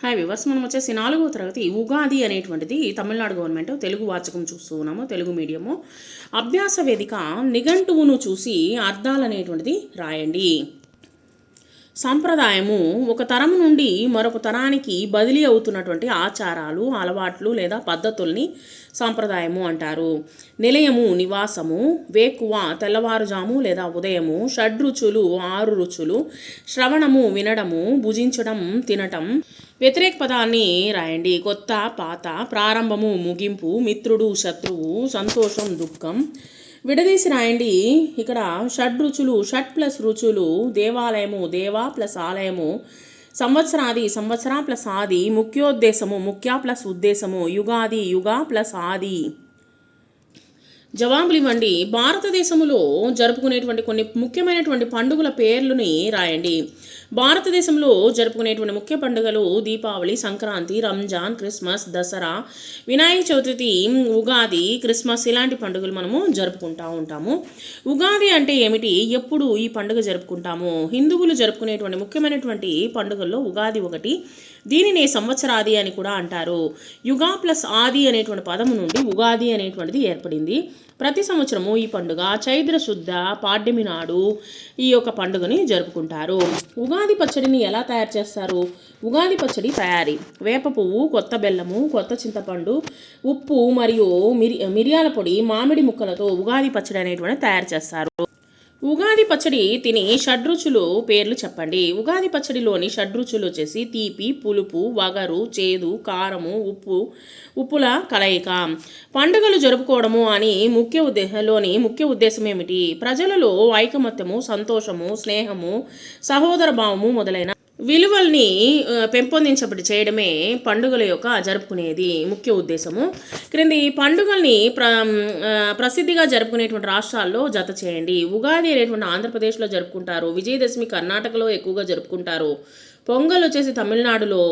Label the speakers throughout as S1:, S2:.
S1: Hi viewers మనం వచ్చేసి నాలుగో తరగతి ఉగాది అనేటువంటిది తమిళనాడు గవర్నమెంట్ తెలుగు వాచకం చూస్తూ ఉన్నాము తెలుగు మీడియము అభ్యాస వేదిక నిఘంటువును చూసి అర్థాలు అనేటువంటిది రాయండి. సాంప్రదాయము ఒక తరం నుండి మరొక తరానికి బదిలీ అవుతున్నటువంటి ఆచారాలు అలవాట్లు లేదా పద్ధతుల్ని సాంప్రదాయము అంటారు. నిలయము నివాసము వేకువ తెల్లవారుజాము లేదా ఉదయము షడ్రుచులు ఆరు రుచులు శ్రవణము వినడము భుజించడం తినటం. వ్యతిరేక పదాన్ని రాయండి. కొత్త పాత ప్రారంభము ముగింపు మిత్రుడు శత్రువు సంతోషం దుఃఖం. విడదీసి రాయండి. ఇక్కడ షడ్ రుచులు షట్ ప్లస్ రుచులు దేవాలయము దేవా ప్లస్ ఆలయము సంవత్సరాది సంవత్సర ప్లస్ ఆది ముఖ్యోద్దేశము ముఖ్య ప్లస్ ఉద్దేశము యుగాది యుగ ప్లస్ ఆది. జవాబులు ఇవ్వండి. భారతదేశంలో జరుపుకునేటువంటి కొన్ని ముఖ్యమైనటువంటి పండుగల పేర్లని రాయండి. భారతదేశంలో జరుపుకునేటువంటి ముఖ్య పండుగలు దీపావళి సంక్రాంతి రంజాన్ క్రిస్మస్ దసరా వినాయక చవితి ఉగాది క్రిస్మస్ ఇలాంటి పండుగలు మనము జరుపుకుంటూ ఉంటాము. ఉగాది అంటే ఏమిటి? ఎప్పుడు ఈ పండుగ జరుపుకుంటాము? హిందువులు జరుపుకునేటువంటి ముఖ్యమైనటువంటి పండుగల్లో ఉగాది ఒకటి. దీనిని సంవత్సరాది అని కూడా అంటారు. యుగా ప్లస్ ఆది అనేటువంటి పదము నుండి ఉగాది అనేటువంటిది ఏర్పడింది. ప్రతి సంవత్సరము ఈ పండుగ చైత్ర శుద్ధ పాడ్యమి నాడు ఈ యొక్క పండుగని జరుపుకుంటారు. ఉగాది పచ్చడిని ఎలా తయారు చేస్తారు? ఉగాది పచ్చడి తయారీ. వేప పువ్వు కొత్త బెల్లము కొత్త చింతపండు ఉప్పు మరియు మిరి మిరియాల పొడి మామిడి ముక్కలతో ఉగాది పచ్చడి అనేటువంటి తయారు చేస్తారు. ఉగాది పచ్చడి తిని షడ్రుచులు పేర్లు చెప్పండి. ఉగాది పచ్చడిలోని షడ్రుచులు వచ్చేసి తీపి పులుపు వగరు చేదు కారము ఉప్పు ఉప్పుల కలయిక. పండుగలు జరుపుకోవడము అని ముఖ్య ఉద్దేశంలోని ముఖ్య ఉద్దేశం ఏమిటి? ప్రజలలో ఐకమత్యము సంతోషము స్నేహము సహోదర భావము మొదలైన విలువల్ని పెంపొందించబడి చేయడమే పండుగల యొక్క జరుపుకునేది ముఖ్య ఉద్దేశము. క్రింది ఈ పండుగల్ని ప్ర ప్రసిద్ధిగా జరుపుకునేటువంటి రాష్ట్రాల్లో జత చేయండి. ఉగాది అనేటువంటి ఆంధ్రప్రదేశ్లో జరుపుకుంటారు. విజయదశమి కర్ణాటకలో ఎక్కువగా జరుపుకుంటారు. పొంగల్ వచ్చేసి తమిళనాడులో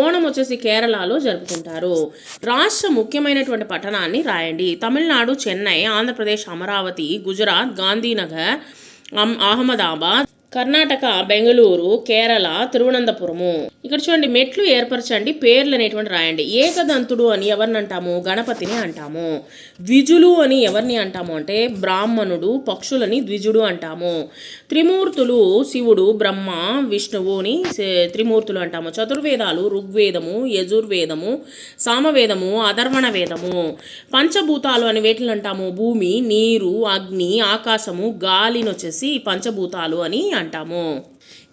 S1: ఓణం వచ్చేసి కేరళలో జరుపుకుంటారు. రాష్ట్ర ముఖ్యమైనటువంటి పట్టణాన్ని రాయండి. తమిళనాడు చెన్నై ఆంధ్రప్రదేశ్ అమరావతి గుజరాత్ గాంధీనగర్ అహ్మదాబాద్ కర్ణాటక బెంగళూరు కేరళ తిరువనంతపురము. ఇక్కడ చూడండి మెట్లు ఏర్పరచండి పేర్లు అనేటువంటి రాయండి. ఏకదంతుడు అని ఎవరిని అంటాము? గణపతిని అంటాము. ద్విజులు అని ఎవరిని అంటాము అంటే బ్రాహ్మణుడు పక్షులని ద్విజుడు అంటాము. త్రిమూర్తులు శివుడు బ్రహ్మ విష్ణువుని అని త్రిమూర్తులు అంటాము. చతుర్వేదాలు ఋగ్వేదము యజుర్వేదము సామవేదము అధర్వణ వేదము పంచభూతాలు అని వేటిని అంటాము? భూమి నీరు అగ్ని ఆకాశము గాలిని వచ్చేసి పంచభూతాలు అని అంటాము.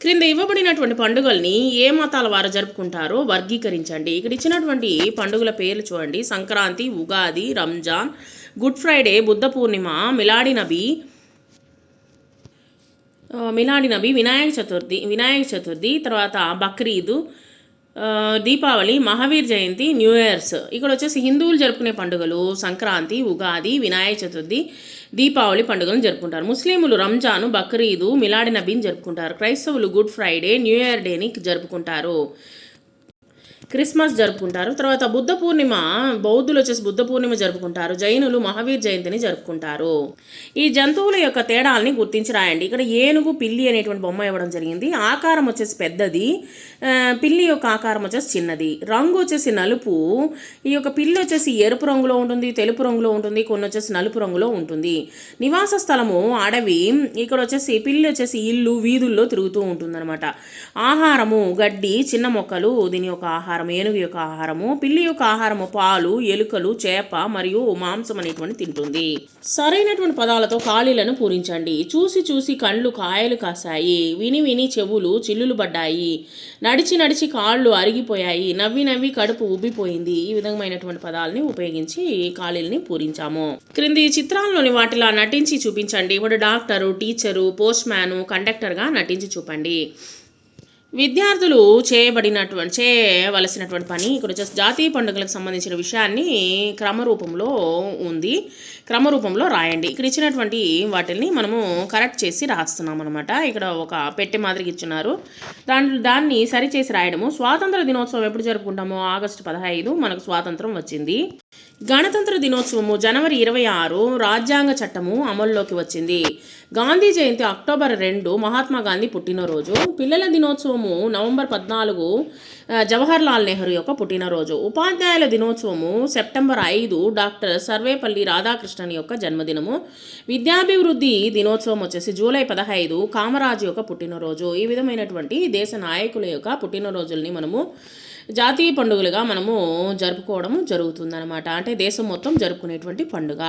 S1: క్రింద ఇవ్వబడినటువంటి పండుగల్ని ఏ మతాల వారు జరుపుకుంటారో వర్గీకరించండి. ఇక్కడ ఇచ్చినటువంటి పండుగల పేర్లు చూడండి. సంక్రాంతి ఉగాది రంజాన్ గుడ్ ఫ్రైడే బుద్ధ పూర్ణిమ మిలాడి నబీ మిలాడి నబి వినాయక చతుర్థి వినాయక చతుర్థి తర్వాత బక్రీదు దీపావళి మహావీర్ జయంతి న్యూ ఇయర్స్. ఇక్కడ వచ్చేసి హిందువులు జరుపుకునే పండుగలు సంక్రాంతి ఉగాది వినాయక చతుర్థి దీపావళి పండుగలను జరుపుకుంటారు. ముస్లింలు రంజాను బక్రీదు మిలాడి నబీని జరుపుకుంటారు. క్రైస్తవులు గుడ్ ఫ్రైడే న్యూ ఇయర్ డేని జరుపుకుంటారు. క్రిస్మస్ జరుపుకుంటారు. తర్వాత బుద్ధ పూర్ణిమ బౌద్ధులు వచ్చేసి బుద్ధ పూర్ణిమ జరుపుకుంటారు. జైనులు మహావీర్ జయంతిని జరుపుకుంటారు. ఈ జంతువుల యొక్క తేడాల్ని గుర్తించి రాయండి ఇక్కడ ఏనుగు పిల్లి అనేటువంటి బొమ్మ ఇవ్వడం జరిగింది. ఆకారం వచ్చేసి పెద్దది. పిల్లి యొక్క ఆకారం వచ్చేసి చిన్నది. రంగు వచ్చేసి నలుపు. ఈ యొక్క పిల్లి వచ్చేసి ఎరుపు రంగులో ఉంటుంది తెలుపు రంగులో ఉంటుంది కొన్ని వచ్చేసి నలుపు రంగులో ఉంటుంది. నివాస స్థలము అడవి. ఇక్కడ వచ్చేసి పిల్లి వచ్చేసి ఇల్లు వీధుల్లో తిరుగుతూ ఉంటుందన్నమాట. ఆహారము గడ్డి చిన్న మొక్కలు దీని యొక్క ఆహారం ఏనుగు యొక్క ఆహారము పిల్లి యొక్క ఆహారము పాలు ఎలుకలు చేప మరియు మాంసం అనేటువంటి తింటుంది. సరైనటువంటి పదాలతో ఖాళీలను పూరించండి. చూసి చూసి కళ్ళు కాయలు కాసాయి విని విని చెవులు చిల్లులు పడ్డాయి. నడిచి నడిచి కాళ్ళు అరిగిపోయాయి. నవ్వి నవ్వి కడుపు ఉబ్బిపోయింది. ఈ విధమైనటువంటి పదాలని ఉపయోగించి ఖాళీలని పూరించాము. క్రింది చిత్రాల్లోని వాటిలా నటించి చూపించండి. ఇప్పుడు డాక్టరు టీచరు పోస్ట్ మ్యాను కండక్టర్గా నటించి చూపండి. విద్యార్థులు చేయబడినటువంటి చేయవలసినటువంటి పని ఇక్కడ వచ్చేసి జాతీయ పండుగలకు సంబంధించిన విషయాన్ని క్రమరూపంలో ఉంది. క్రమరూపంలో రాయండి. ఇక్కడ ఇచ్చినటువంటి వాటిని మనము కరెక్ట్ చేసి రాస్తున్నాం అనమాట ఇక్కడ ఒక పెట్టె మాదిరిగా ఇచ్చున్నారు దాని దాన్ని సరిచేసి రాయడము. స్వాతంత్ర దినోత్సవం ఎప్పుడు జరుపుకుంటాము? ఆగస్టు పదహైదు మనకు స్వాతంత్రం వచ్చింది. గణతంత్ర దినోత్సవము జనవరి ఇరవై ఆరు రాజ్యాంగ చట్టము అమల్లోకి వచ్చింది. గాంధీ జయంతి అక్టోబర్ రెండు మహాత్మా గాంధీ పుట్టినరోజు. పిల్లల దినోత్సవం దినోత్సవము నవంబర్ పద్నాలుగు జవహర్లాల్ జవహర్ లాల్ నెహ్రూ యొక్క పుట్టినరోజు. ఉపాధ్యాయుల దినోత్సవము సెప్టెంబర్ ఐదు డాక్టర్ సర్వేపల్లి రాధాకృష్ణన్ యొక్క జన్మదినము. విద్యాభివృద్ధి దినోత్సవం వచ్చేసి జూలై పదహైదు కామరాజు యొక్క పుట్టినరోజు. ఈ విధమైనటువంటి దేశ నాయకుల యొక్క పుట్టినరోజుల్ని మనము జాతీయ పండుగలుగా మనము జరుపుకోవడం జరుగుతుందన్నమాట. అంటే దేశం మొత్తం జరుపుకునేటువంటి పండుగ.